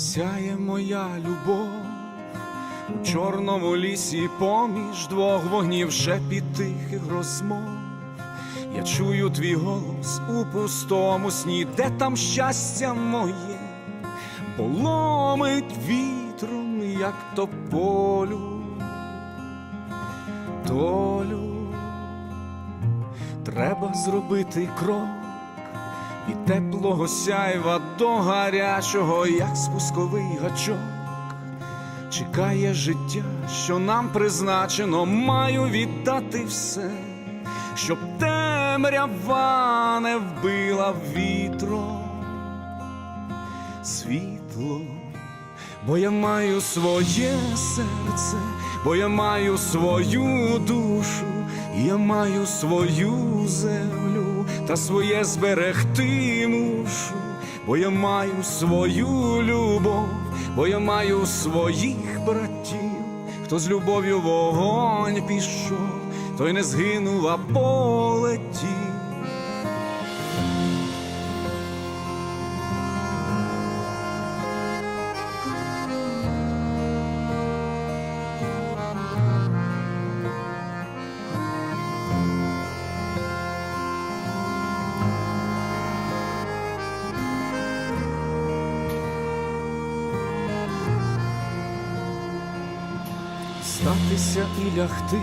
Сяє моя любов. У чорному лісі поміж двох вогнів шепіт тихих розмов. Я чую твій голос у пустому сні, де там щастя моє, поломить вітром, як тополю, долю. Треба зробити крок від теплого сяйва до гарячого, як спусковий гачок. Чекає життя, що нам призначено, маю віддати все, щоб темрява не вбила вітром світло, бо я маю своє серце, бо я маю свою душу, я маю свою землю та своє зберегти мушу, бо я маю свою любов, бо я маю своїх братів, хто з любов'ю вогонь пішов, той не згинув, а полетів. Статися і лягти,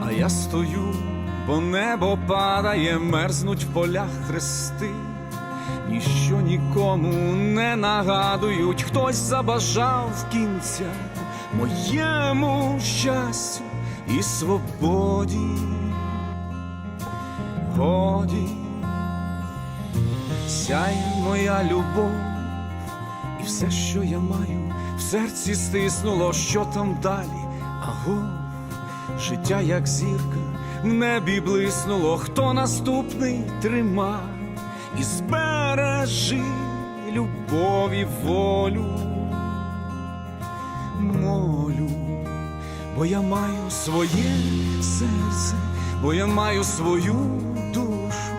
а я стою, бо небо падає, мерзнуть в полях хрести, ніщо нікому не нагадують, хтось забажав кінця моєму щастю і свободі. Годі, сяє моя любов все, що я маю, в серці стиснуло, що там далі, аго, життя, як зірка, в небі блиснуло, хто наступний трима і збережи любові волю, молю, бо я маю своє серце, бо я маю свою душу,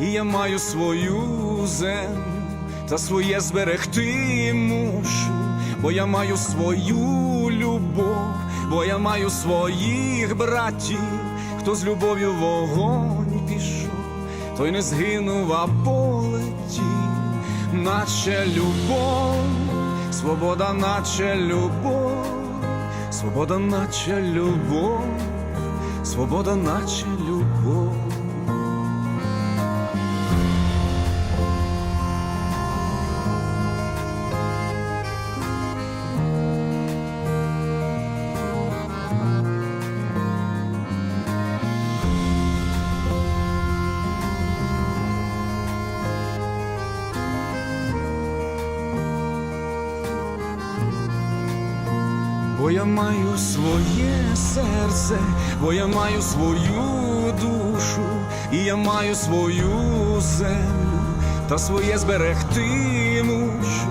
і я маю свою землю та своє зберегти мушу, бо я маю свою любов, бо я маю своїх братів, хто з любов'ю вогонь пішов, той не згинув, а полетів, наче любов, свобода, наче любов, свобода, наче любов, свобода, наче любов. Бо я маю своє серце, бо я маю свою душу, і я маю свою землю, та своє зберегти мушу,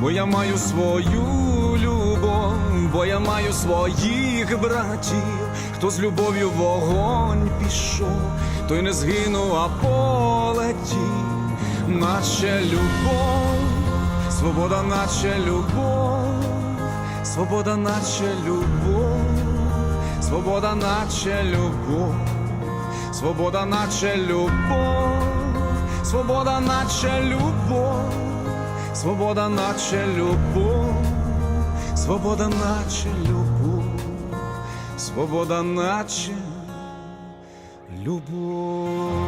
бо я маю свою любов, бо я маю своїх братів, хто з любов'ю вогонь пішов, той не згинув, а полетів, наче любов, свобода, наче любов. Свобода, наче любов, свобода, наче любов, свобода, наче любов, свобода, наче любов, свобода, наче любов, свобода, наче любов, свобода, наче любов.